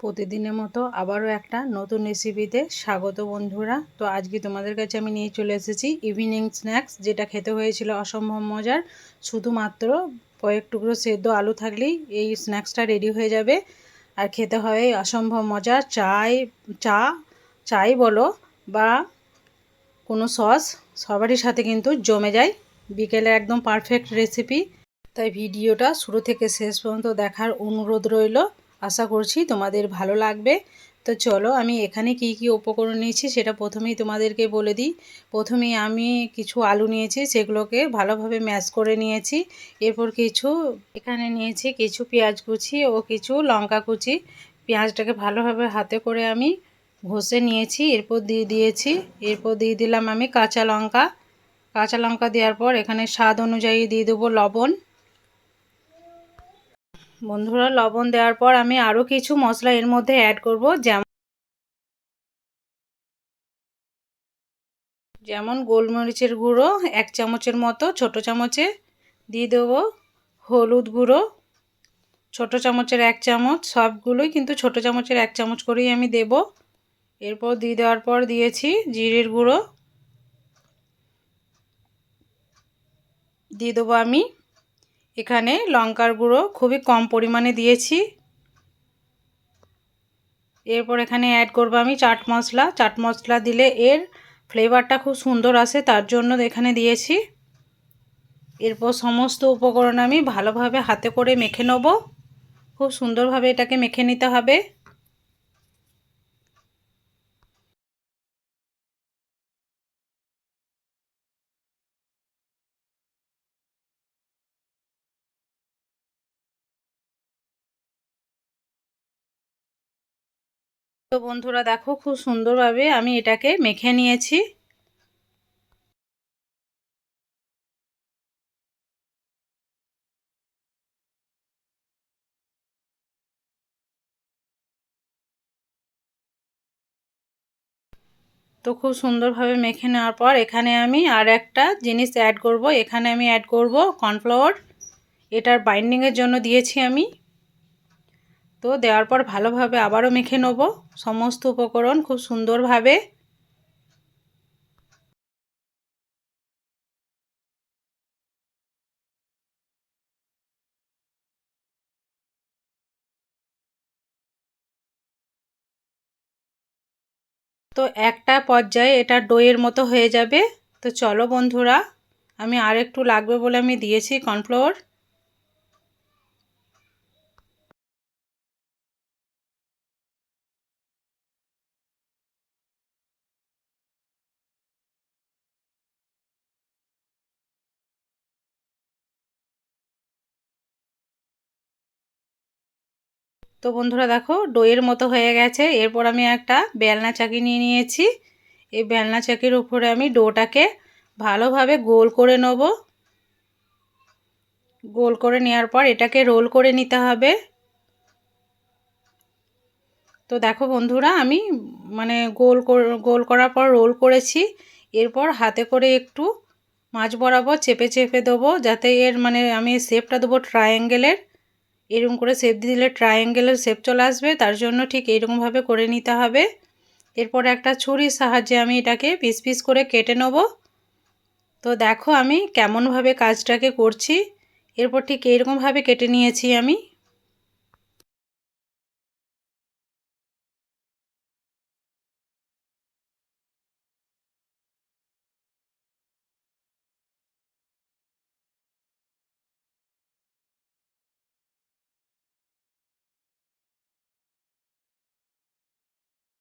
প্রতিদিনের মতো আবারও একটা নতুন রেসিপিতে স্বাগত বন্ধুরা। তো আজকে তোমাদের কাছে আমি নিয়ে চলে এসেছি ইভিনিং স্ন্যাক্স যেটা খেতে হয়েছিল অসম্ভব মজার। শুধুমাত্র কয়েক টুকরো সেদ্ধ আলু থাকলেই এই স্ন্যাক্সটা রেডি হয়ে যাবে। আর খেতে হয় অসম্ভব মজার চাই, চা, চাই বলো বা কোনো সস সবারই সাথে কিন্তু জমে যায়। বিকেলে একদম পারফেক্ট রেসিপি তাই ভিডিওটা শুরু থেকে শেষ পর্যন্ত দেখার অনুরোধ রইল। আশা করছি তোমাদের ভালো লাগবে। তো চলো, আমি এখানে কি কি উপকরণ নিয়েছি সেটা প্রথমেই তোমাদেরকে বলে দিই। প্রথমেই আমি কিছু আলু নিয়েছি, সেগুলোকে ভালোভাবে ম্যাশ করে নিয়েছি। এরপর কিছু, এখানে নিয়েছি কিছু পেঁয়াজ কুচি ও কিছু লঙ্কা কুচি। পেঁয়াজটাকে ভালোভাবে হাতে করে আমি ঘষে নিয়েছি, এরপর দিয়ে দিয়েছি, এরপর দিয়ে দিলাম আমি কাঁচা লঙ্কা। কাঁচা লঙ্কা দেওয়ার পর এখানে স্বাদ অনুযায়ী দিয়ে দেবো লবণ। বন্ধুরা, লবণ দেওয়ার পর আমি আরও কিছু মশলা এর মধ্যে অ্যাড করব। যেমন যেমন গোলমরিচের গুঁড়ো এক চামচের মতো, ছোট চামচে দিয়ে দেবো। হলুদ গুঁড়ো, ছোট চামচের এক চামচ, সবগুলোই কিন্তু ছোট চামচের এক চামচ করেই আমি দেব। এরপর দিয়ে দেওয়ার পর দিয়েছি জিরের গুঁড়ো। দিয়ে দেবো আমি এখানে লঙ্কার গুঁড়ো খুবই কম পরিমাণে দিয়েছি। এরপর এখানে অ্যাড করব আমি চাট মশলা। চাট মশলা দিলে এর ফ্লেভারটা খুব সুন্দর আসে, তার জন্য এখানে দিয়েছি। এরপর সমস্ত উপকরণ আমি ভালোভাবে হাতে করে মেখে নেব। খুব সুন্দরভাবে এটাকে মেখে নিতে হবে। তো বন্ধুরা দেখো খুব সুন্দরভাবে আমি এটাকে মেখে নিয়েছি। তো খুব সুন্দরভাবে মেখে নেওয়ার পর এখানে আমি আর একটা জিনিস অ্যাড করব। এখানে আমি অ্যাড করব কর্নফ্লাওয়ার এটার বাইন্ডিংয়ের জন্য দিয়েছি আমি। তো দেওয়ার পর ভালোভাবে আবারও মেখে নেব। সমস্ত উপকরণ খুব সুন্দরভাবে। তো একটা পর্যায়ে এটা ডোয়ের মতো হয়ে যাবে। তো চলো বন্ধুরা, আমি আর একটু লাগবে বলে আমি দিয়েছি কর্নফ্লাওয়ার তো বন্ধুরা দেখো, ডোয়ের মতো হয়ে গেছে। এরপর আমি একটা বেলনা চাকি নিয়ে নিয়েছি। এই বেলনা চাকির উপরে আমি ডোটাকে ভালোভাবে গোল করে নেব। গোল করে নেওয়ার পর এটাকে রোল করে নিতে হবে। তো দেখো বন্ধুরা, আমি মানে গোল গোল করার পর রোল করেছি। এরপর হাতে করে একটু মাছ বরাবর চেপে চেপে দেবো, যাতে এর মানে আমি শেপটা দেবো ট্রায়াঙ্গেলের এরকম করে শেপ দিলে ট্রায়াঙ্গেলের শেপ চলে আসবে। তার জন্য ঠিক এরকমভাবে করে নিতে হবে। এরপর একটা ছুরির সাহায্যে আমি এটাকে পিস পিস করে কেটে নেব। তো দেখো আমি কেমনভাবে কাজটাকে করছি। এরপর ঠিক এরকমভাবে কেটে নিয়েছি আমি।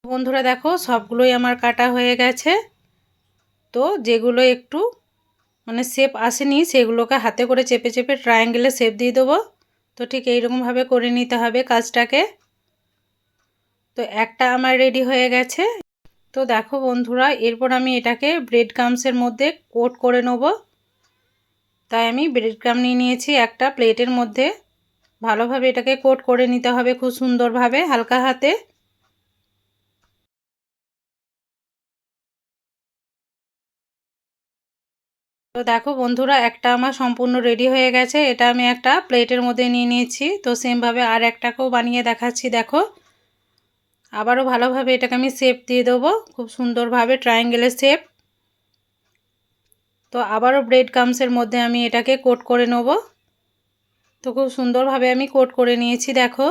বন্ধুরা দেখো, সবগুলোই আমার কাটা হয়ে গেছে। তো যেগুলো একটু মানে শেপ আসেনি, সেগুলোকে হাতে করে চেপে চেপে ট্রায়াঙ্গেলে শেপ দিয়ে দেবো। তো ঠিক এইরকমভাবে করে নিতে হবে কাজটাকে। তো একটা আমার রেডি হয়ে গেছে। তো দেখো বন্ধুরা, এরপর আমি এটাকে ব্রেড ক্রামসের মধ্যে কোট করে নেব। তাই আমি ব্রেড ক্রাম নিয়ে নিয়েছি একটা প্লেটের মধ্যে। ভালোভাবে এটাকে কোট করে নিতে হবে খুব সুন্দরভাবে, হালকা হাতে। তো দেখো বন্ধুরা, একটা আমার সম্পূর্ণ রেডি হয়ে গেছে। এটা আমি একটা প্লেটের মধ্যে নিয়ে নিয়েছি। তো সেমভাবে আর একটাকেও বানিয়ে দেখাচ্ছি, দেখো। আবারও ভালোভাবে এটাকে আমি শেপ দিয়ে দেবো। খুব সুন্দরভাবে ট্রায়াঙ্গেলের শেপ তো আবারও ব্রেড কামসের মধ্যে আমি এটাকে কোট করে নেব। তো খুব সুন্দরভাবে আমি কোট করে নিয়েছি, দেখো।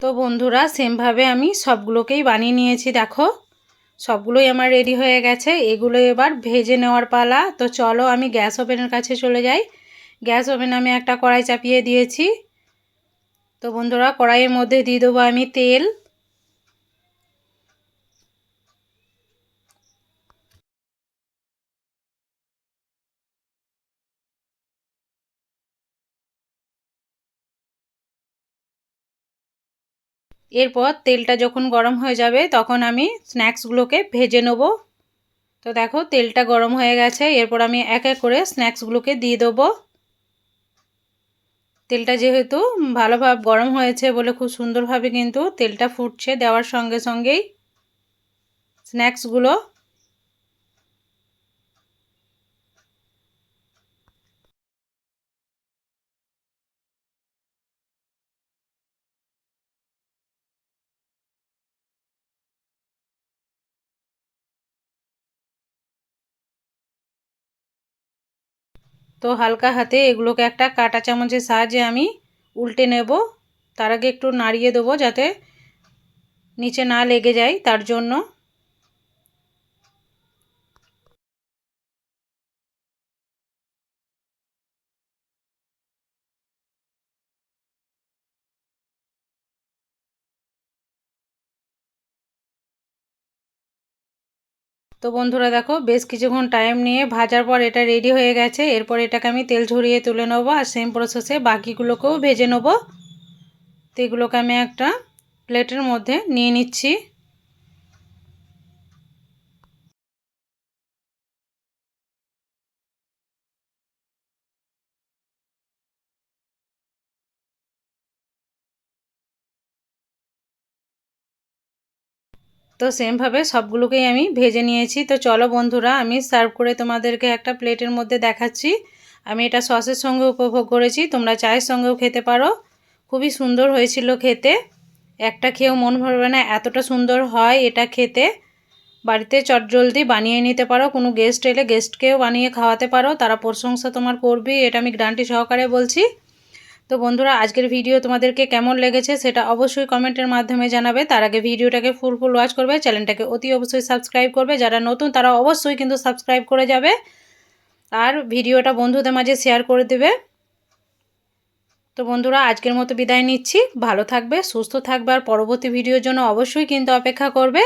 তো বন্ধুরা সেমভাবে আমি সবগুলোকেই বানিয়ে নিয়েছি, দেখো। সবগুলোই আমার রেডি হয়ে গেছে। এগুলো এবার ভেজে নেওয়ার পালা। তো চলো আমি গ্যাস ওভেনের কাছে চলে যাই। গ্যাস ওভেনে আমি একটা কড়াই চাপিয়ে দিয়েছি। তো বন্ধুরা, কড়াইয়ের মধ্যে দিয়ে দেবো আমি তেল। এরপর তেলটা যখন গরম হয়ে যাবে, তখন আমি স্ন্যাক্সগুলোকে ভেজে নেব। তো দেখো, তেলটা গরম হয়ে গেছে। এরপর আমি এক এক করে স্ন্যাক্সগুলোকে দিয়ে দেবো। তেলটা যেহেতু ভালোভাবে গরম হয়েছে বলে খুব সুন্দরভাবে কিন্তু তেলটা ফুটছে দেওয়ার সঙ্গে সঙ্গেই। স্ন্যাক্সগুলো তো হালকা হাতে এগুলোকে একটা কাটা চামচের সাহায্যে আমি উল্টে নেব। তার আগে একটু নাড়িয়ে দেবো যাতে নিচে না লেগে যায়, তার জন্য। তো বন্ধুরা দেখো, বেশ কিছুক্ষণ টাইম নিয়ে ভাজার পর এটা রেডি হয়ে গেছে। এরপর এটাকে আমি তেল ঝরিয়ে তুলে নেব আর সেম প্রসেসে বাকিগুলোকেও ভেজে নেব। তো এগুলোকে আমি একটা প্লেটের মধ্যে নিয়ে নিচ্ছি। তো সেমভাবে সবগুলোকেই আমি ভেজে নিয়েছি। তো চলো বন্ধুরা, আমি সার্ভ করে তোমাদেরকে একটা প্লেটের মধ্যে দেখাচ্ছি। আমি এটা সসের সঙ্গে উপভোগ করেছি, তোমরা চায়ের সঙ্গেও খেতে পারো। খুবই সুন্দর হয়েছিল খেতে। একটা খেয়েও মন ভরবে না, এতটা সুন্দর হয় এটা খেতে। বাড়িতে চটজলদি বানিয়ে নিতে পারো, কোনো গেস্ট এলে গেস্টকেও বানিয়ে খাওয়াতে পারো, তারা প্রশংসা তোমার করবি এটা আমি গ্রান্টি সহকারে বলছি। তো বন্ধুরা, আজকের ভিডিও তোমাদেরকে কেমন লেগেছে সেটা অবশ্যই কমেন্টের মাধ্যমে জানাবে। তার আগে ভিডিওটাকে ফুল ফুল ওয়াচ করবে চ্যানেলটাকে অতি অবশ্যই সাবস্ক্রাইব করবে। যারা নতুন, তারা অবশ্যই কিন্তু সাবস্ক্রাইব করে যাবে। আর ভিডিওটা বন্ধুদের মাঝে শেয়ার করে দেবে। তো বন্ধুরা, আজকের মতো বিদায় নিচ্ছি। ভালো থাকবে, সুস্থ থাকবে, আর পরবর্তী ভিডিওর জন্য অবশ্যই কিন্তু অপেক্ষা করবে।